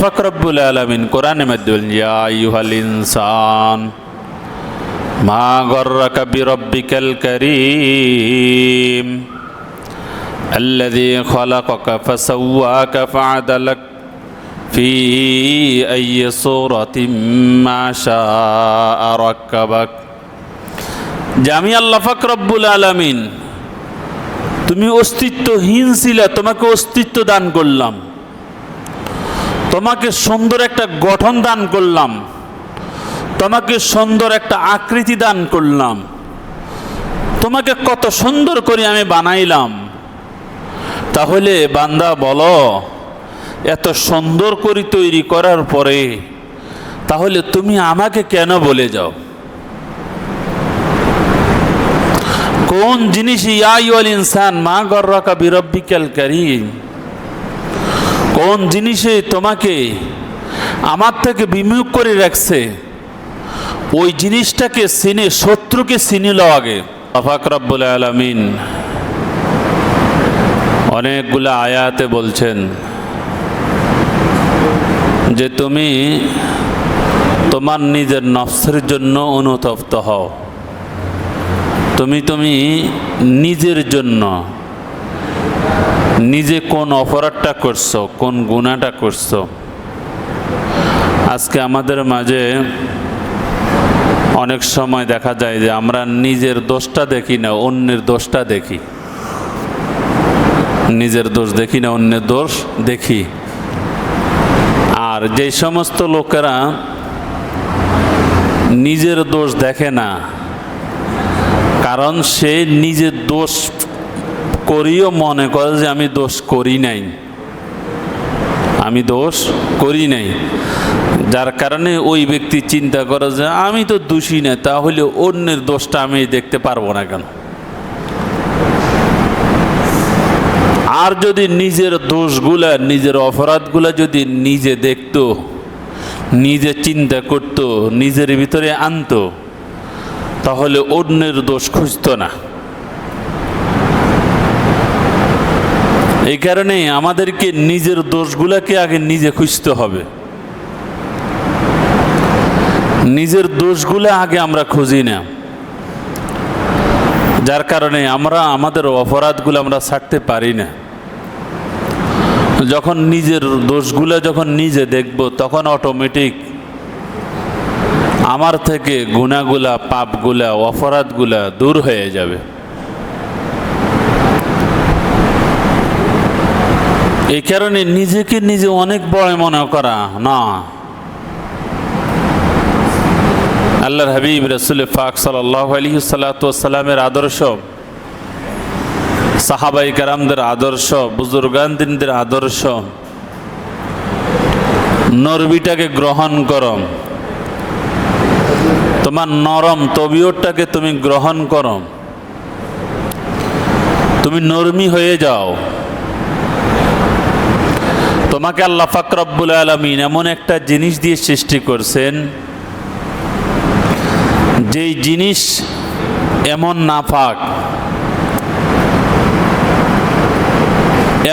ফকরবুল আলমিন কোরআনে মধ্যে ইয়া আইয়ুহাল ইনসান মা গর্রাকা বিরব্বিকাল করিম الذي خلقك فسواك فعدلك في أي صورة ما شاء ركبك জামি আল্লাহ ফাকরব্বুল আলামিন তুমি অস্তিত্বহীন ছিলে তোমাকে অস্তিত্ব দান করলাম তোমাকে সুন্দর একটা গঠন দান করলাম। তোমাকে সুন্দর একটা আকৃতি দান করলাম। তোমাকে কত সুন্দর করে আমি বানাইলাম। তাহলে বান্দা বলো, এত সুন্দর করে তৈরি করার পরে তাহলে তুমি আমাকে কেন বলে যাও? কোন জিনিস ইয়াইল ইনসান, মা গর্রাকা বিরব্বিকাল কারীম কোন জিনিসে তোমাকে আমার থেকে বিমুখ করে রাখছে? ওই জিনিসটাকে চিনে শত্রুকে চিনিল আগে। আফাক রব্বুল আলমিন অনেকগুলো আয়াতে বলছেন যে তুমি তোমার নিজের নফসের জন্য অনুতপ্ত হও। তুমি তুমি নিজের জন্য নিজে কোন অপরাধটা করছ, কোন গুণাটা করছ? আজকে আমাদের মাঝে অনেক সময় দেখা যায় যে আমরা নিজের দোষটা দেখি না, অন্যের দোষটা দেখি। নিজের দোষ দেখি না, অন্যের দোষ দেখি। আর যে সমস্ত লোকেরা নিজের দোষ দেখে না, কারণ সে নিজের দোষ করিও মনে করে যে আমি দোষ করি নাই। আমি দোষ করি নাই। যার কারণে ওই ব্যক্তি চিন্তা করে যে আমি তো দোষী না, তাহলে অন্যের দোষটা আমি দেখতে পারব না কেন? আর যদি নিজের দোষগুলা, নিজের অপরাধগুলা যদি নিজে দেখতো, নিজে চিন্তা করত, নিজের ভিতরে আনতো, তাহলে অন্যের দোষ খুঁজত না। এই কারণে আমাদেরকে নিজের দোষগুলাকে আগে নিজে খুঁজতে হবে। নিজের দোষগুলো আগে আমরা খুঁজি না। যার কারণে আমরা, আমাদের অপরাধগুলো আমরা ছাড়তে পারি না। যখন নিজের দোষগুলো যখন নিজে দেখব, তখন অটোমেটিক আমার থেকে গুণাগুলা, পাপগুলা, অপরাধগুলা দূর হয়ে যাবে। এই কারণে নিজেকে নিজে অনেক বড় মনে করা, না। আল্লাহর হাবিব, রসুল ফাক সাল্লাহ সাল্লাতামের আদর্শ সাহাবাই কারামদের আদর্শ, বুজুর্গানদিনদের আদর্শ, নরবিটাকে গ্রহণ করো। তোমার নরম তবিয়তটাকে তুমি গ্রহণ করো। তুমি নরমি হয়ে যাও। তোমাকে আল্লাহ ফাকরব্বুল আলমিন এমন একটা জিনিস দিয়ে সৃষ্টি করছেন, যেই জিনিস এমন নাফাক,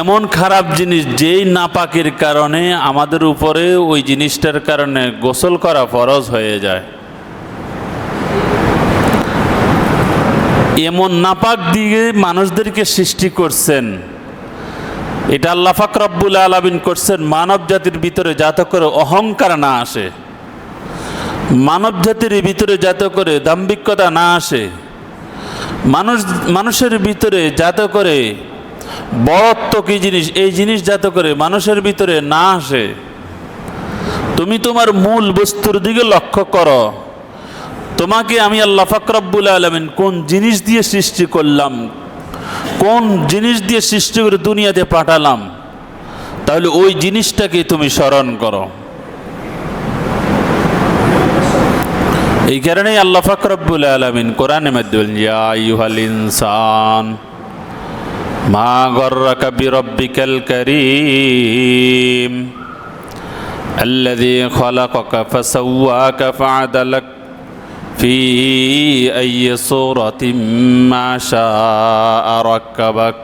এমন খারাপ জিনিস যেই নাপাকের কারণে আমাদের উপরে ওই জিনিসটার কারণে গোসল করা ফরজ হয়ে যায়। এমন নাপাক দিয়ে মানুষদেরকে সৃষ্টি করছেন এটা আল্লাহ ফাকরাব্বুল আলমিন করছেন, মানব জাতির ভিতরে যাতে করে অহংকার না আসে। মানব জাতির ভিতরে যাতে করে দাম্ভিকতা না আসে। মানুষ, মানুষের ভিতরে যাতে করে বড়ত্ব কি জিনিস, এই জিনিস যাতে করে মানুষের ভিতরে না আসে। তুমি তোমার মূল বস্তুর দিকে লক্ষ্য করো। তোমাকে আমি আল্লাহ ফাকরাব্বুল আলমিন কোন জিনিস দিয়ে সৃষ্টি করলাম কোন জিনিস দিয়ে সৃষ্টি করে দুনিয়াতে পাঠালাম তাহলে ওই জিনিসটাকে তুমি স্মরণ করো এই কারণেই আল্লাহ ফাকরাব্বুল আলমিন কোরআনে মধ্যে ইউহাল ইনসান মা গর্রাকা বিরব্বিকাল করিম الذي خلقك فسواك فعدلك في أي صورة ما شاء ركبك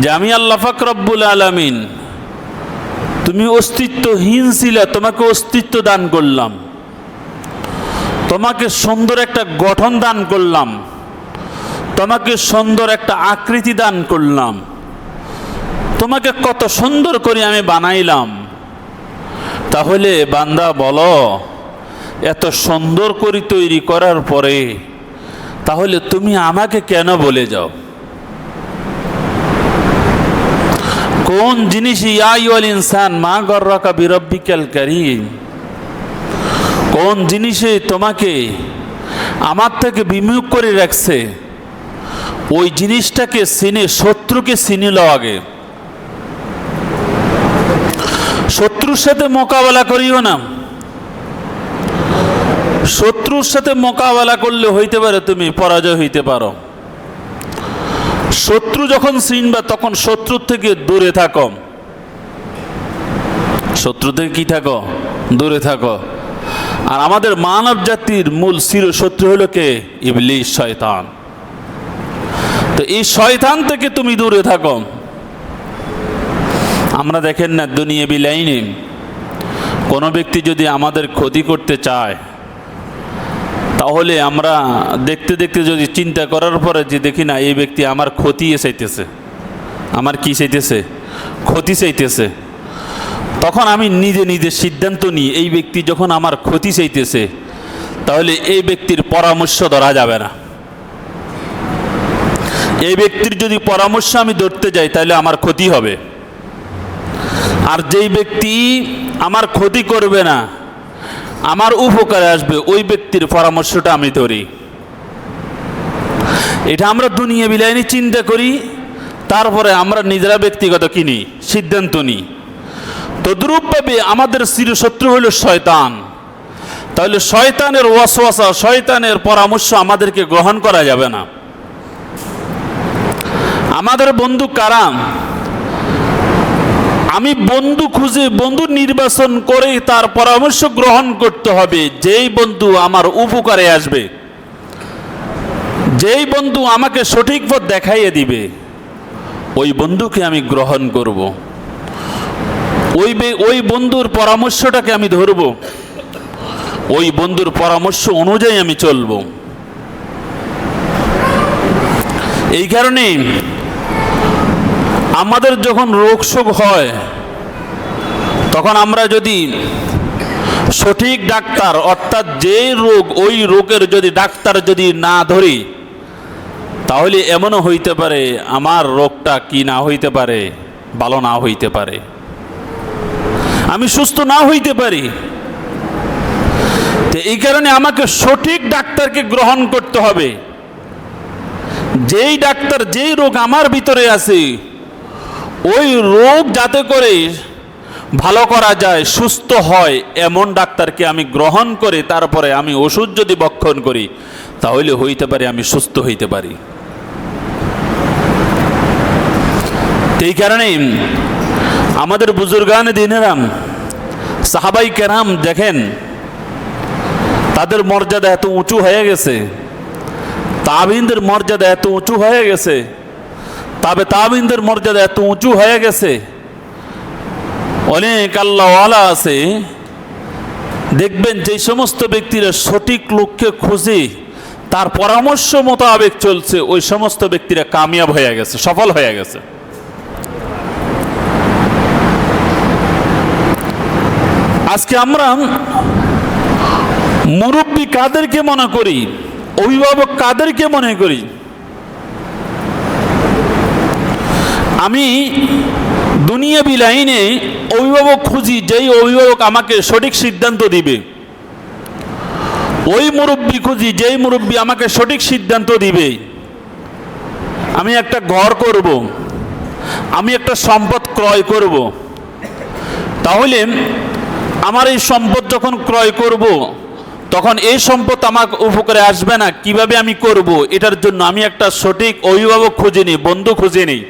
যে আমি আল্লাহ ফাকরব্বুল আলমিন তুমি অস্তিত্বহীন ছিলে তোমাকে অস্তিত্ব দান করলাম তোমাকে সুন্দর একটা গঠন দান করলাম তোমাকে সুন্দর একটা আকৃতি দান করলাম তোমাকে কত সুন্দর করে আমি বানাইলাম তাহলে বান্দা বলো এত সুন্দর করে তৈরি করার পরে, তাহলে তুমি আমাকে কেন বলে যাও? কোন জিনিস ইয়াইল ইনসান, মা গর্রাকা বিরব্বিকাল করিম। কোন জিনিসে তোমাকে আমার থেকে বিমুখ করে রাখছে, ওই জিনিসটাকে চিনে, শত্রুকে চিনিল আগে। শত্রুর সাথে মোকাবেলা করিও না। শত্রুর সাথে মোকাবেলা করলে হইতে পারে তুমি পরাজয় হইতে পারো। শত্রু যখন চিনবা, তখন শত্রুর থেকে দূরে থাকো। শত্রু থেকে কি থাকো? দূরে থাকো। আর আমাদের মানব জাতির মূল চির শত্রু হলো কে? ইবলিশ শয়তান। তো এই শয়তান থেকে তুমি দূরে থাকো। আমরা দেখেন না দুনিয়া বিলাইনে কোনো ব্যক্তি যদি আমাদের ক্ষতি করতে চায় তাহলে আমরা দেখতে দেখতে যদি চিন্তা করার পরে যে দেখি না, এই ব্যক্তি আমার ক্ষতি চাইতেছে। আমার কি চাইতেছে? ক্ষতি চাইতেছে। তখন আমি নিজে নিজে সিদ্ধান্ত নিই, এই ব্যক্তি যখন আমার ক্ষতি চাইতেছে, তাহলে এই ব্যক্তির পরামর্শ ধরা যাবে না। এই ব্যক্তির যদি পরামর্শ আমি ধরতে যাই, তাহলে আমার ক্ষতি হবে। আর যেই ব্যক্তি আমার ক্ষতি করবে না আমার উপকারে আসবে ওই ব্যক্তির পরামর্শটা আমি ধরি। এটা আমরা দুনিয়া বিলাইনি চিন্তা করি, তারপরে আমরা নিজেরা ব্যক্তিগত কিনি, সিদ্ধান্ত নিই। তদ্রূপভাবে আমাদের চিরশত্রু হলো শয়তান। তাহলে শয়তানের ওয়াসওয়াসা, শয়তানের পরামর্শ আমাদেরকে গ্রহণ করা যাবে না। আমাদের বন্ধু কারা আমি বন্ধু খুঁজে বন্ধু নির্বাচন করে তার পরামর্শ গ্রহণ করতে হবে। যেই বন্ধু আমার উপকারে আসবে, যেই বন্ধু আমাকে সঠিক পথ দেখাইয়ে দিবে, ওই বন্ধুকে আমি গ্রহণ করব। ওই ওই বন্ধুর পরামর্শটাকে আমি ধরব। ওই বন্ধুর পরামর্শ অনুযায়ী আমি চলব। এই কারণে আমাদের যখন রোগ শোক হয়, তখন আমরা যদি সঠিক ডাক্তার, অর্থাৎ যে রোগ ওই রোগের যদি ডাক্তার যদি না ধরি, তাহলে এমনও হইতে পারে, আমার রোগটা কি না হইতে পারে, ভালো না হইতে পারে। আমি সুস্থ না হইতে পারি। তো এই কারণে আমাকে সঠিক ডাক্তারকে গ্রহণ করতে হবে। যেই ডাক্তার যেই রোগ আমার ভিতরে আছে ওই রোগ যাতে করে ভালো করা যায়, সুস্থ হয়, এমন ডাক্তারকে আমি গ্রহণ করে, তারপরে আমি ওষুধ যদি বক্ষণ করি, তাহলে হইতে পারে আমি সুস্থ হইতে পারি। এই কারণেই আমাদের বুজুর্গান দিনেরাম, সাহাবাই কেরাম দেখেন, তাদের মর্যাদা এত উঁচু হয়ে গেছে, তাবিনদের মর্যাদা এত উঁচু হয়ে গেছে তবে তাবিনদের মর্যাদা এত উঁচু হয়ে গেছে। অনেক আল্লাহওয়ালা আছে। দেখবেন যে সমস্ত ব্যক্তিরা সঠিক লোককে খুঁজে, তার পরামর্শ মোতাবেক চলছে, ওই সমস্ত ব্যক্তিরা কামিয়াব হয়ে গেছে, সফল হয়ে গেছে। আজকে আমরা মুরব্বী কাদেরকে মনে করি, অভিভাবক কাদেরকে মনে করি আমি দুনিয়া বিলাইনে অভিভাবক খুঁজি, যেই অভিভাবক আমাকে সঠিক সিদ্ধান্ত দিবে। ওই মুরব্বী খুঁজি, যেই মুরব্বী আমাকে সঠিক সিদ্ধান্ত দিবে। আমি একটা ঘর করব। আমি একটা সম্পদ ক্রয় করব। তাহলে আমার এই সম্পদ যখন ক্রয় করব, তখন এই সম্পদ আমার উপকারে আসবে না। কীভাবে আমি করব? এটার জন্য আমি একটা সঠিক অভিভাবক খুঁজে নিই, বন্ধু খুঁজে নিই।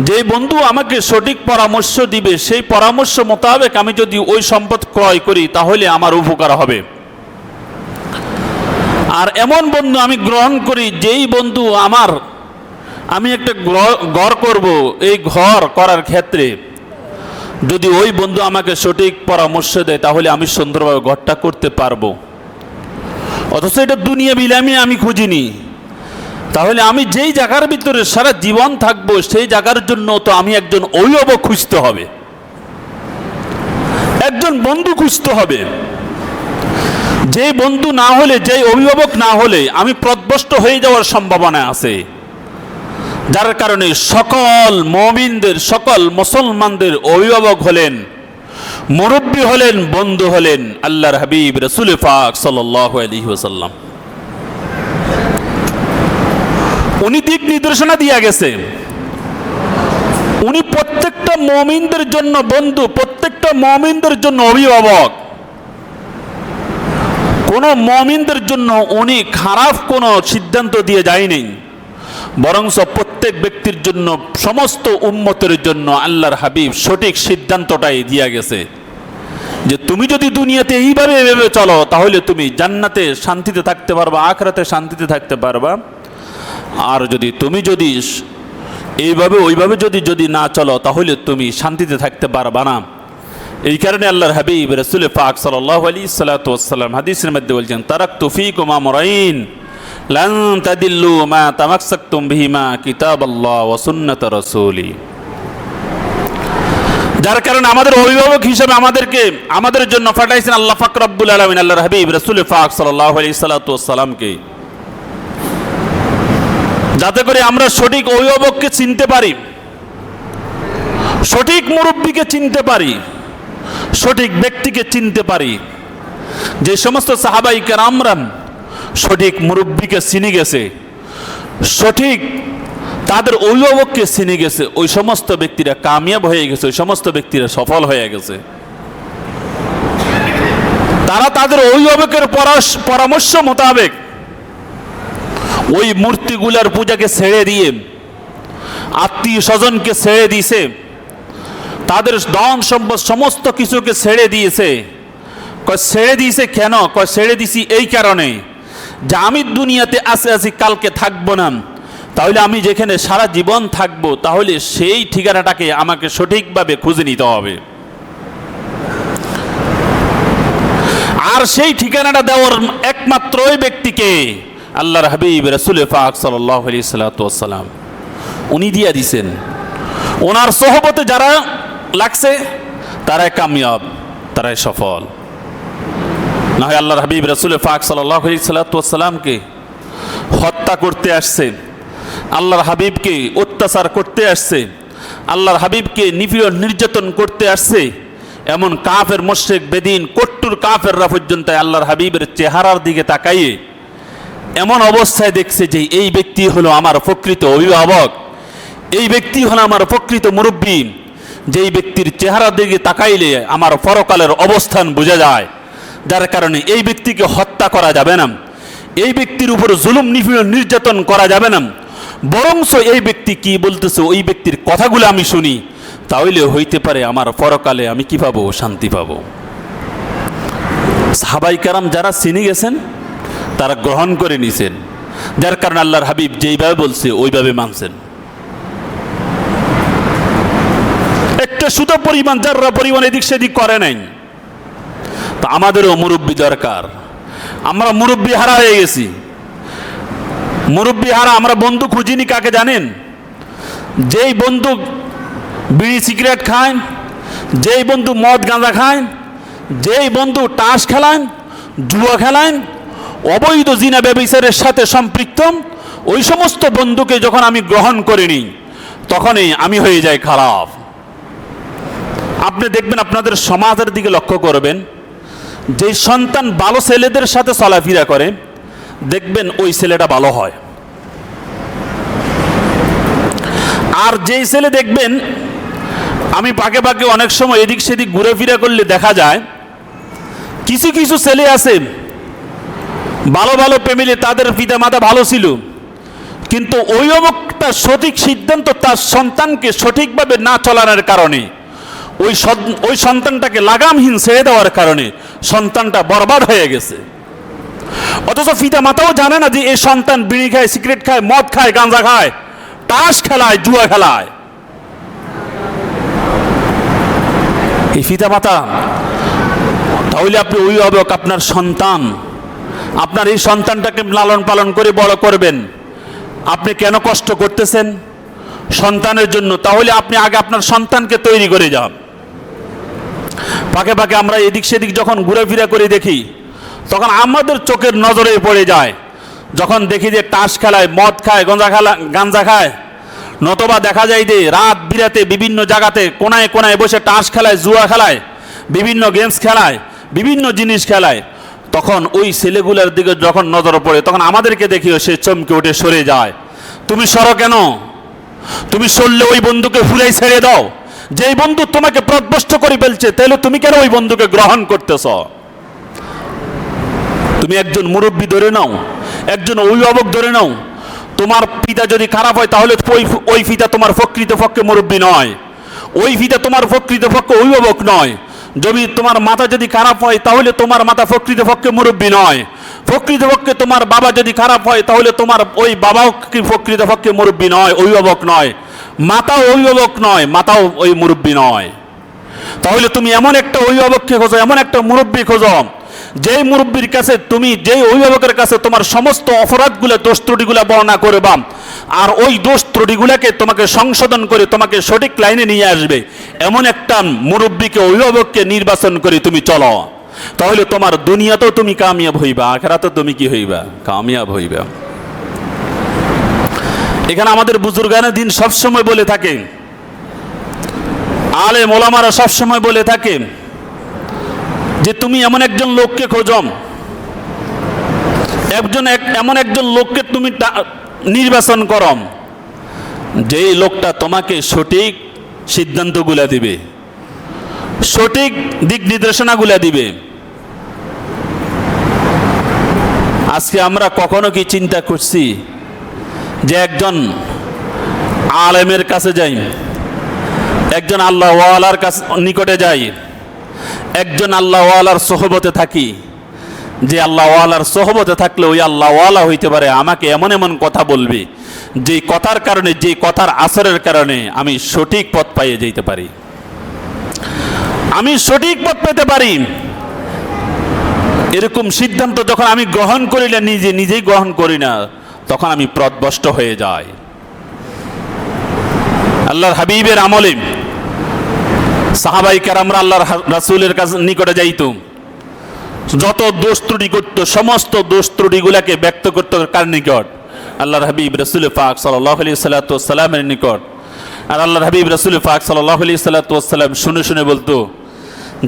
যে বন্ধু আমাকে সঠিক পরামর্শ দিবে, সেই পরামর্শ মোতাবেক আমি যদি ওই সম্পদ ক্রয় করি, তাহলে আমার উপকার হবে। আর এমন বন্ধু আমি গ্রহণ করি, যেই বন্ধু আমার, আমি একটা ঘর করব, এই ঘর করার ক্ষেত্রে। যদি ওই বন্ধু আমাকে সঠিক পরামর্শ দেয়, তাহলে আমি সুন্দরভাবে ঘরটা করতে পারব। অথচ এটা দুনিয়া বিলামি আমি খুঁজিনি। তাহলে আমি যেই জায়গার ভিতরে সারা জীবন থাকব, সেই জায়গার জন্য তো আমি একজন অভিভাবক খুঁজতে হবে। একজন বন্ধু খুঁজতে হবে। যে বন্ধু না হলে যে অভিভাবক না হলে আমি প্রদ্বষ্ট হয়ে যাওয়ার সম্ভাবনা আছে। যার কারণে সকল মমিনদের, সকল মুসলমানদের অভিভাবক হলেন, মুরব্বী হলেন, বন্ধু হলেন আল্লাহর হাবিব, রসুল ফাক সাল্লাম উনি দিক নির্দেশনা দিয়া গেছে। উনি প্রত্যেকটা মমিনদের জন্য বন্ধু, প্রত্যেকটা মমিনদের জন্য অভিভাবক। কোন মমিনদের জন্য উনি খারাপ কোনো সিদ্ধান্ত দিয়ে যায়নি। বরংস প্রত্যেক ব্যক্তির জন্য, সমস্ত উম্মতের জন্য আল্লাহর হাবিব সঠিক সিদ্ধান্তটাই দিয়া গেছে। যে তুমি যদি দুনিয়াতে এইভাবে এভাবে চলো, তাহলে তুমি জান্নাতে শান্তিতে থাকতে পারবা, আখরাতে শান্তিতে থাকতে পারবা। আর যদি তুমি যদি এইভাবে ওইভাবে যদি যদি না চলো, তাহলে তুমি শান্তিতে থাকতে পারবা না। এই কারণে আল্লাহর হাবিব, রসুল পাক সাল্লাহ আলী সাল্লাতাম হাদিসের মধ্যে বলছেন তারাক তুফিক মা মরাইন লান তাদিল্লু মা তামাকসাকতুম বিহিমা কিতাব আল্লাহ ওয়া সুন্নাত রাসূলি। যার কারণে আমাদের অভিভাবক হিসেবে আমাদেরকে, আমাদের জন্য পাঠাইছেন আল্লাহ ফাক রব্বুল আলামিন, আল্লাহর হাবিব, রাসূল পাক সাল্লাল্লাহু আলাইহি সাল্লাতু সালামকে যাতে করে আমরা সঠিক অভিভাবককে চিনতে পারি, সঠিক মুরব্বীকে চিনতে পারি, সঠিক ব্যক্তিকে চিনতে পারি। যে সমস্ত সাহাবাই কেরামরাম সঠিক মুরব্বীকে চিনে গেছে, সঠিক তাদের অভিভাবককে চিনে গেছে, ওই সমস্ত ব্যক্তিরা কামিয়াব হয়ে গেছে, ওই সমস্ত ব্যক্তিরা সফল হয়ে গেছে। তারা তাদের অভিভাবকের পরামর্শ মোতাবেক ওই মূর্তিগুলার পূজাকে ছেড়ে দিয়ে, আত্মীয় স্বজনকে ছেড়ে দিয়েছে, তাদের ধন সম্পদ সমস্ত কিছুকে ছেড়ে দিয়েছে। কয়, ছেড়ে দিয়েছে কেন? কয়, ছেড়ে দিছি এই কারণে যে আমি দুনিয়াতে আসে আছি, কালকে থাকব না। তাহলে আমি যেখানে সারা জীবন থাকব, তাহলে সেই ঠিকানাটাকে আমাকে সঠিকভাবে খুঁজে নিতে হবে। আর সেই ঠিকানাটা দেওয়ার একমাত্র ওই ব্যক্তিকে আল্লাহর হাবিব রসুল ফাক সাল্লাহ আলি সাল্লাম উনি দিয়া দিছেন, ওনার সহবতে যারা লাগছে, তারাই কামিয়াব, তারাই সফল। না হয় আল্লাহর হাবিব রসুল ফাক সাল্লাতামকে হত্যা করতে আসছে, আল্লাহর হাবিবকে অত্যাচার করতে আসছে, আল্লাহর হাবিবকে নিপীড়ন নির্যাতন করতে আসছে, এমন কাফের মোশেক বেদিন, কট্টুর কাফেররা পর্যন্ত আল্লাহর হাবিবের চেহারার দিকে তাকাইয়ে এমন অবস্থায় দেখছে যে এই ব্যক্তি হলো আমার প্রকৃত অভিভাবক। এই ব্যক্তি হলো আমার প্রকৃত মুরব্বী। যেই ব্যক্তির চেহারার দিকে তাকাইলে আমার পরকালের অবস্থান বোঝা যায়। যার কারণে এই ব্যক্তিকে হত্যা করা যাবে না। এই ব্যক্তির উপর জুলুম, নিপীড়ন, নির্যাতন করা যাবে না। বরংস এই ব্যক্তি কি বলতেছে, ওই ব্যক্তির কথাগুলো আমি শুনি। তাহলে হইতে পারে আমার পরকালে আমি কি পাবো? শান্তি পাবো। সাহাবাই কারাম যারা চিনি গেছেন তারা গ্রহণ করে নিছেন। যার কারণে আল্লাহর হাবিব যেইভাবে বলছে, ওইভাবে মানছেন। একটা শুধু পরিমাণ যারা পরিমাণ এদিক সেদিক করে নাই। তা আমাদেরও মুরব্বী দরকার। আমরা মুরব্বী হারা হয়ে গেছি। মুরব্বী হারা, আমরা বন্ধু খুঁজিনি কাকে জানেন? যেই বন্ধু বিড়ি সিগারেট খায়, যেই বন্ধু মদ গাঁজা খায়, যেই বন্ধু টাস খেলায়, জুয়া খেলায় অবৈধ জিনা ব্যবচারের সাথে সম্পৃক্ত, ওই সমস্ত বন্ধুকে যখন আমি গ্রহণ করিনি, তখনই আমি হয়ে যাই খারাপ। আপনি দেখবেন আপনাদের সমাজের দিকে লক্ষ্য করবেন, যে সন্তান ভালো ছেলেদের সাথে চলাফেরা করে, দেখবেন ওই ছেলেটা ভালো হয়। আর যেই ছেলে দেখবেন, আমি পাকে পাকে অনেক সময় এদিক সেদিক ঘুরে ফিরে করলে দেখা যায়, কিছু কিছু ছেলে আছে ভালো ভালো ফ্যামিলি তাদের পিতা মাতা ভালো ছিল। কিন্তু ওই অবকটা সঠিক সিদ্ধান্ত তার সন্তানকে সঠিকভাবে না চলানোর কারণে, ওই ওই সন্তানটাকে লাগামহীন ছেড়ে দেওয়ার কারণে সন্তানটা বরবাদ হয়ে গেছে। অথচ পিতা মাতাও জানে না যে এই সন্তান বিড়ি খায়, সিগারেট খায়, মদ খায়, গাঁজা খায়, তাস খেলায়, জুয়া খেলায়। এই পিতা মাতা, তাহলে আপনি অভিভাবক, আপনার সন্তান আপনার এই সন্তানটাকে লালন পালন করে বড় করবেন। আপনি কেন কষ্ট করতেছেন? সন্তানের জন্য। তাহলে আপনি আগে আপনার সন্তানকে তৈরি করে যান। পাকে পাকে আমরা এদিক সেদিক যখন ঘুরেফিরা করে দেখি, তখন আমাদের চোখের নজরে পড়ে যায়। যখন দেখি যে টাস খেলায় মদ খায়, গঞ্জা খেলা, গাঞ্জা খায়, নতবা দেখা যায় যে রাত বিরাতে বিভিন্ন জায়গাতে কোনায় কোনায় বসে টাস খেলায়, জুয়া খেলায়, বিভিন্ন গেমস খেলায়, বিভিন্ন জিনিস খেলায়। তখন ওই ছেলেগুলোর দিকে যখন নজর পড়ে, তখন আমাদেরকে দেখিও সে চমকে উঠে সরে যায়। তুমি সরো কেন? তুমি সরলে ওই বন্ধুকে ফুলাই ছেড়ে দাও। যেই বন্ধু তোমাকে প্রদবষ্ট করে ফেলছে তাহলে তুমি কেন ওই বন্ধুকে গ্রহণ করতেছ? তুমি একজন মুরব্বী ধরে নাও, একজন অভিভাবক ধরে নাও। তোমার পিতা যদি খারাপ হয়, তাহলে ওই ওই পিতা তোমার প্রকৃত পক্ষে মুরব্বী নয়। ওই পিতা তোমার প্রকৃত পক্ষে অভিভাবক নয়। যদি তোমার মাথা যদি খারাপ হয়, তাহলে তোমার মাথা প্রকৃত পক্ষে মুরব্বী নয়। প্রকৃত পক্ষে তোমার বাবা যদি খারাপ হয়, তাহলে তোমার ওই বাবাও কি প্রকৃত পক্ষে মুরব্বী নয়, অভিভাবক নয়। মাতাও অভিভাবক নয়, মাতাও ওই মুরব্বী নয়। তাহলে তুমি এমন একটা অভিভাবককে খোঁজো, এমন একটা মুরব্বী খোঁজো, যেই মুরব্বীর কাছে তুমি, যেই অভিভাবকের কাছে তোমার সমস্ত অপরাধগুলো, দোষ ত্রুটিগুলো বর্ণনা করবা, আর ওই দোষ ত্রুটিগুলোকে তোমাকে সংশোধন করে তোমাকে সঠিক লাইনে নিয়ে আসবে। এমন একটা মুরব্বীকে, অভিভাবককে নির্বাচন করে তুমি চলো। তাহলে তোমার দুনিয়াতেও তুমি কামিয়াব হইবা, আখেরাতেও তুমি কি হইবা? কামিয়াব হইবা। এখানে আমাদের বুজুর্গানের দিন সবসময় বলে থাকে আলে মোলামারা সবসময় বলে থাকে যে, তুমি এমন একজন লোককে খোঁজম একজন এক- এমন একজন লোককে তুমি নির্বাচন করম যেই লোকটা তোমাকে সঠিক সিদ্ধান্তগুলা দিবে। সঠিক দিক নির্দেশনাগুলা দিবে। আজকে আমরা কখনো কি চিন্তা করছি যে একজন আলেমের কাছে যাই, একজন আল্লাহওয়ালার কাছে নিকটে যাই, একজন আল্লাহওয়ালার সোহবতে থাকি। যে আল্লাহওয়ালার সোহবতে থাকলে ওই আল্লাহওয়ালা হইতে পারে, আমাকে এমন এমন কথা বলবে, যে কথার কারণে, যে কথার আসরের কারণে আমি সঠিক পথ পাইয়ে যেতে পারি। আমি সঠিক পথ পেতে পারি। এরকম সিদ্ধান্ত যখন আমি গ্রহণ করি না, নিজে নিজেই গ্রহণ করি না, তখন আমি প্রদবষ্ট হয়ে যাই। আল্লাহর হাবিবের আমলে সাহাবাই কারামরা আল্লাহর রাসূলের কাছে নিকটে যাইত যত দোষ ত্রুটি করতো, সমস্ত দোষ ত্রুটিগুলাকে ব্যক্ত করতো কার নিকট? আল্লাহর হাবিব রসুল পাক সাল্লাহ আলি সাল্লাতামের নিকট। আর আল্লাহর হাবিব রসুল পাক সাল্লাহ আলি সাল্লাতাম শুনে শুনে বলতো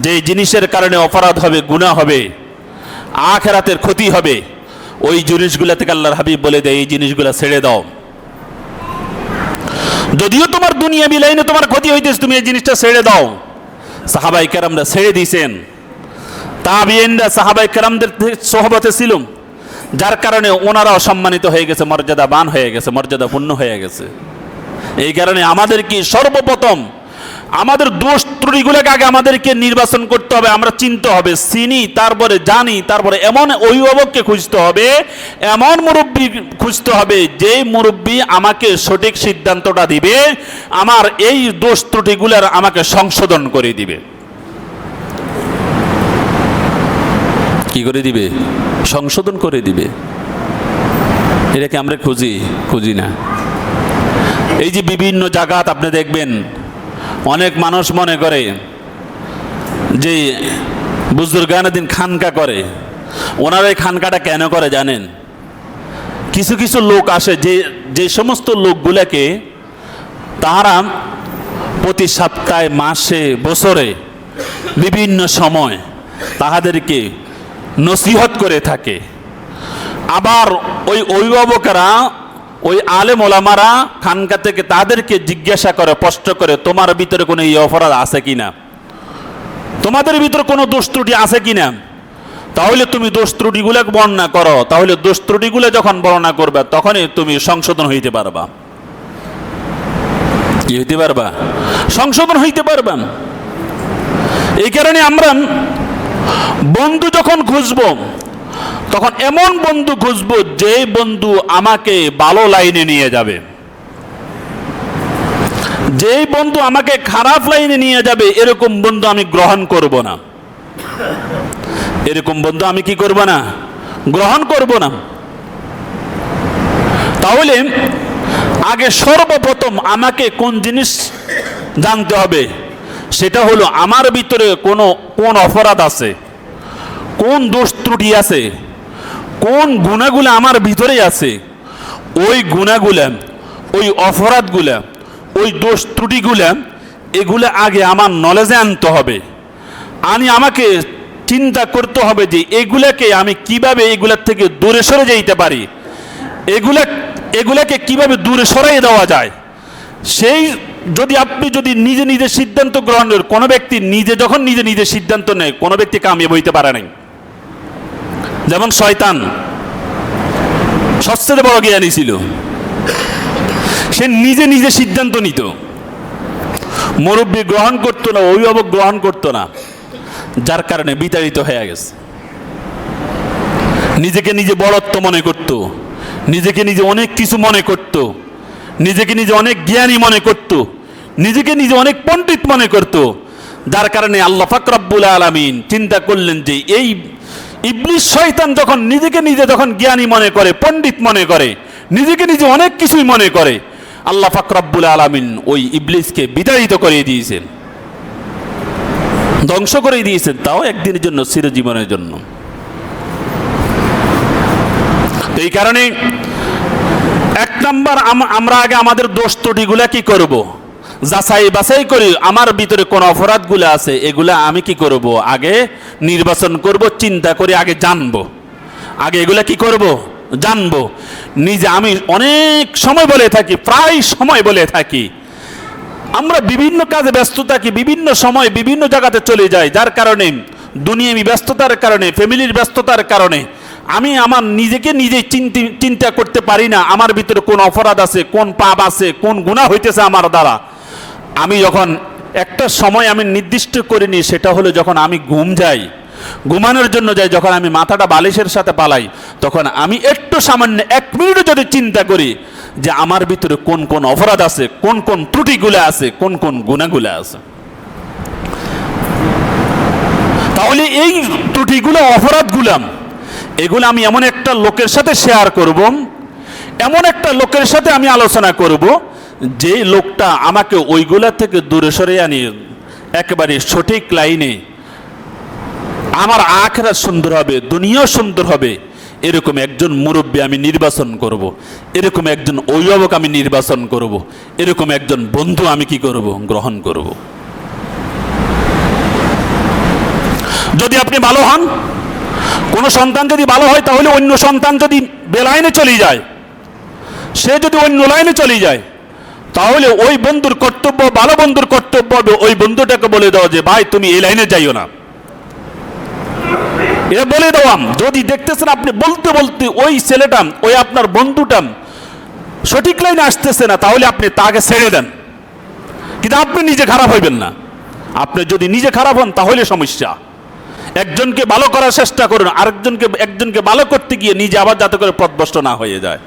যে জিনিসের কারণে অপরাধ হবে, গুনাহ হবে, আখেরাতের ক্ষতি হবে, ওই জিনিসগুলা থেকে আল্লাহর হাবিব বলে দেয়, এই জিনিসগুলা ছেড়ে দাও। যদিও তোমার দুনিয়া বিলাইনে তোমার ক্ষতি হইতেছে, তুমি এই জিনিসটা ছেড়ে দাও। সাহাবাই কেরামরা ছেড়ে দিয়েছেন। তাবিয়েনরা সাহাবাই কেরামদের সহবতে ছিল যার কারণে ওনারাও সম্মানিত হয়ে গেছে, মর্যাদাবান হয়ে গেছে, মর্যাদাপূর্ণ হয়ে গেছে। এই কারণে আমাদের কি সর্বপ্রথম আমাদের দোষ ত্রুটিগুলোকে আগে আমাদেরকে নির্বাচন করতে হবে, আমরা চিনতে হবে, চিনি, তারপরে জানি, তারপরে এমন অভিভাবককে খুঁজতে হবে, এমন মুরব্বী খুঁজতে হবে যে মুরব্বী আমাকে সঠিক সিদ্ধান্তটা দিবে, আমার এই দোষ ত্রুটিগুলোর আমাকে সংশোধন করে দিবে। কি করে দিবে? সংশোধন করে দিবে। এটাকে আমরা খুঁজি খুঁজি না। এই যে বিভিন্ন জায়গাত আপনি দেখবেন, অনেক মানুষ মনে করে যে বুজুর্গানের দিন খানকা করে। ওনারা এই খানকাটা কেন করে জানেন? কিছু কিছু লোক আসে, যে যে সমস্ত লোকগুলোকে তাহারা প্রতি সপ্তাহে, মাসে, বছরে বিভিন্ন সময় তাহাদেরকে নসিহত করে থাকে। আবার ওই অভিভাবকেরা, ওই আলেম ওলামারা খানকা থেকে তাদেরকে জিজ্ঞাসা করে প্রশ্ন করে, তোমার ভিতরে কোনো এই অপরাধ আছে কিনা? তোমাদের ভিতরে কোনো দোষ ত্রুটি আছে কিনা? তাহলে তুমি দোষ ত্রুটিগুলো বর্ণনা করো। তাহলে দোষ ত্রুটিগুলো যখন বর্ণনা করবে, তখনই তুমি সংশোধন হইতে পারবা। কি হইতে পারবা? সংশোধন হইতে পারবা। এই কারণে আমরা বন্ধু যখন খুঁজবো, তখন এমন বন্ধু খুঁজবো যে বন্ধু আমাকে ভালো লাইনে নিয়ে যাবে। যেই বন্ধু আমাকে খারাপ লাইনে নিয়ে যাবে, এরকম বন্ধু আমি গ্রহণ করব না। এরকম বন্ধু আমি কি করব না? গ্রহণ করব না। তাহলে আগে সর্বপ্রথম আমাকে কোন জিনিস জানতে হবে? সেটা হলো আমার ভিতরে কোনো, কোন অপরাধ আছে? কোন দোষ ত্রুটি আছে? কোন গুণাগুলো আমার ভিতরে আছে? ওই গুণাগুলা, ওই অপরাধগুলা, ওই দোষ ত্রুটিগুলা, এগুলো আগে আমার নলেজে আনতে হবে। আমি আমাকে চিন্তা করতে হবে যে এগুলাকে আমি কীভাবে এগুলার থেকে দূরে সরে যেতে পারি? এগুলা, এগুলাকে কীভাবে দূরে সরাই দেওয়া যায়? সেই যদি আপনি যদি নিজে নিজে সিদ্ধান্ত গ্রহণ করেন কোনো ব্যক্তি নিজে যখন নিজে নিজে সিদ্ধান্ত নেয়, কোনো ব্যক্তি কামিয়ে বইতে পারে নাই। যেমন শয়তান, সবচেয়ে বড় জ্ঞানী ছিল। সে নিজে নিজে সিদ্ধান্ত নিত। মুরব্বী গ্রহণ করতো না, অভিভাবক গ্রহণ করতো না, যার কারণে বিতাড়িত হয়ে গেছে। নিজেকে নিজে বড়ত্ব মনে করত, নিজেকে নিজে অনেক কিছু মনে করত, নিজেকে নিজে অনেক জ্ঞানী মনে করত। নিজেকে নিজে অনেক পণ্ডিত মনে করত। যার কারণে আল্লাহ ফাকরাবুল আলমিন চিন্তা করলেন যে এই ইবলিশ শয়তান যখন নিজেকে নিজে যখন জ্ঞানী মনে করে, পণ্ডিত মনে করে, নিজেকে নিজে অনেক কিছুই মনে করে, আল্লাহ ফাকরাবুল আলমিন ওই ইবলিসকে বিতাড়িত করে দিয়েছেন। ধ্বংস করে দিয়েছেন তাও একদিনের জন্য, চিরজীবনের জন্য। এই কারণে এক নাম্বার আম- আমরা আগে আমাদের দোষ ত্রুটিগুলা কি করব? যাচাই বাছাই করি, আমার ভিতরে কোন অপরাধগুলো আছে, এগুলা আমি কি করব? আগে নির্বাচন করব, চিন্তা করে আগে জানব। আগে এগুলা কি করব? জানব। নিজে আমি অনেক সময় বলে থাকি, প্রায় সময় বলে থাকি। আমরা বিভিন্ন কাজে ব্যস্ত থাকি, বিভিন্ন সময় বিভিন্ন জায়গাতে চলে যাই, যার কারণে দুনিয়াবি ব্যস্ততার কারণে, ফ্যামিলির ব্যস্ততার কারণে। আমি আমার নিজেকে নিজে চিন্তা করতে পারি না, আমার ভিতরে কোন অপরাধ আছে, কোন পাপ আছে, কোন গুণা হইতেছে আমার দ্বারা। আমি যখন একটা সময় আমি নির্দিষ্ট করিনি, সেটা হলো যখন আমি ঘুম যাই, ঘুমানোর জন্য যাই, যখন আমি মাথাটা বালিশের সাথে পালাই, তখন আমি একটু সামান্য এক মিনিটও যদি চিন্তা করি যে আমার ভিতরে কোন কোন অপরাধ আছে, কোন কোন ত্রুটিগুলো আছে, কোন কোন গুণাগুলো আছে। তাহলে এই ত্রুটিগুলো অপরাধগুলাম এগুলো আমি এমন একটা লোকের সাথে শেয়ার করব, এমন একটা লোকের সাথে আমি আলোচনা করব যে লোকটা আমাকে ওইগুলা থেকে দূরে সরে আনি, একেবারে সঠিক লাইনে, আমার আখেরা সুন্দর হবে, দুনিয়াও সুন্দর হবে, এরকম একজন মুরব্বী আমি নির্বাচন করব। এরকম একজন অভিভাবক আমি নির্বাচন করব। এরকম একজন বন্ধু আমি কি করব গ্রহণ করব। যদি আপনি ভালো হন, কোন সন্তান যদি ভালো হয়, তাহলে অন্য সন্তান যদি বেলাইনে চলে যায়, সে যদি অন্য লাইনে চলে যায় তাহলে ওই বন্ধুর কর্তব্য, ভালো বন্ধুর কর্তব্য হবে। ওই বন্ধুটাকে বলে দেওয়া যে, ভাই, তুমি এই লাইনে যাইও না। এটা বলে দেওয়াম, যদি দেখতেছেন আপনি বলতে বলতে ওই ছেলেটা, ওই আপনার বন্ধুটা সঠিক লাইনে আসতেছে না, তাহলে আপনি তাকে ছেড়ে দেন। কিন্তু আপনি নিজে খারাপ হইবেন না। আপনি যদি নিজে খারাপ হন, তাহলে সমস্যা। একজনকে ভালো করার চেষ্টা করুন, আরেকজনকে, একজনকে ভালো করতে গিয়ে নিজে আবার যাতে করে পথভ্রষ্ট না হয়ে যায়।